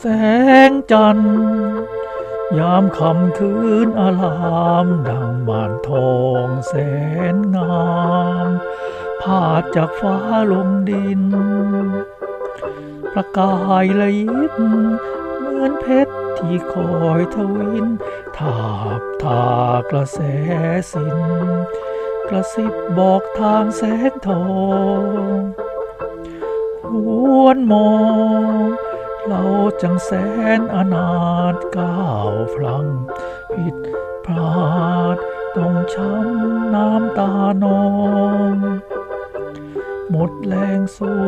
แสงจันทร์ ยามค่ำคืนอารามดังบานทองแสนงามพาดจากฟ้าลงดิน ประกายละยิบเหมือนเพชรที่คอยทวิน ทาบทากระแสสิน กระซิบบอกทางแสงทองหวนมอง เราจังแสนอนาถก้าวพลัง ผิดพลาดต้องช้ำน้ำตานองหมดแรงสู้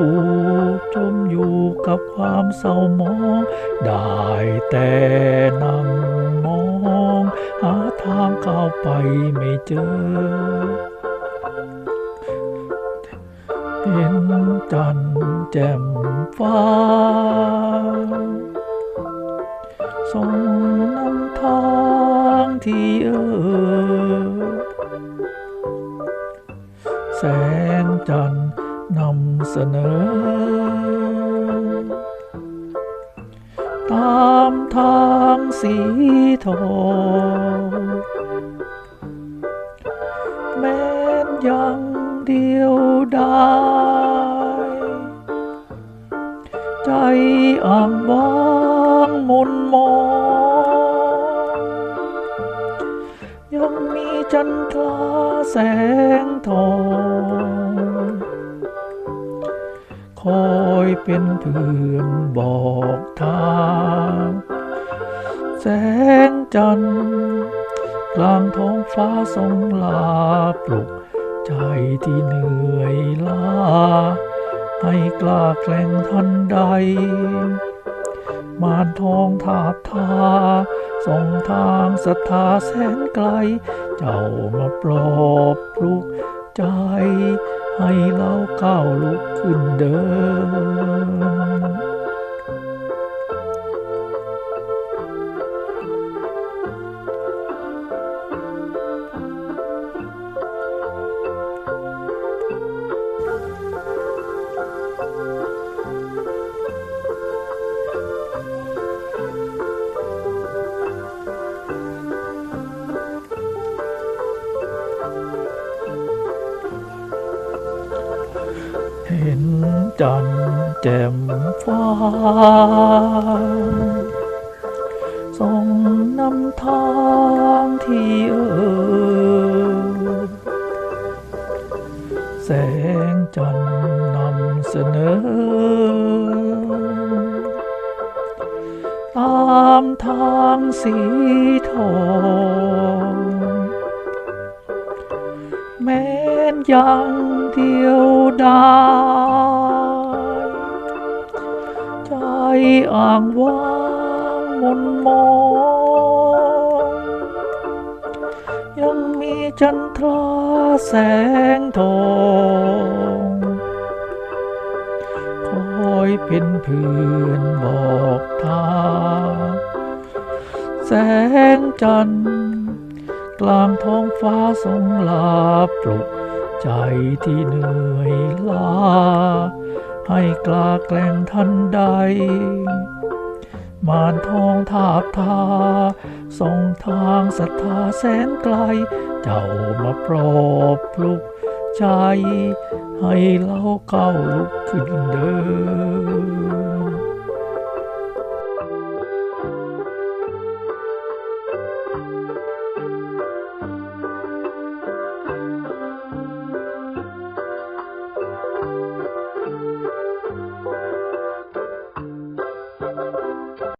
จมอยู่กับความเศร้าหมอง ได้แต่นั่งมอง หาทางก้าวไปไม่เจอ เห็นจันทร์แจ่มฟ้า ส่งนำทางที่เออแสงจันทร์นำเสนอ ตามทางสีทองแม้นยังเดียวได้ใจอ่างว้างมนมองยังมีจันทราแสงทอง คอยเป็นเพื่อนบอกทาง แสงจันทร์กลางท้องฟ้าทรงลาปลุก ใจที่เหนื่อยล้าให้กล้าแกล้งทันใด มานทองทาบทาส่องทางศรัทธาแสนไกล เจ้ามาปลอบปลุกใจ ให้เราก้าวลุกขึ้นเดิน เห็นจันแจ่มฟ้าส่องนำทางที่เออแสงจันนำเสนอ ตามทางสีทองแม้นยัง เดียวได้ใจอ่างว้างมนมองยังมีจันทราแสงทองคอยเป็นเพื่อนบอกทางแสงจันทร์กลางท้องฟ้าทรงลาปลุก ใจที่เหนื่อยล้า ให้กล้าแกล้งทันใด มานทองทาบทาส่งทางศรัทธาแสนไกล เจ้ามาปลอบปลุกใจ ให้เราก้าวลุกขึ้นเดิน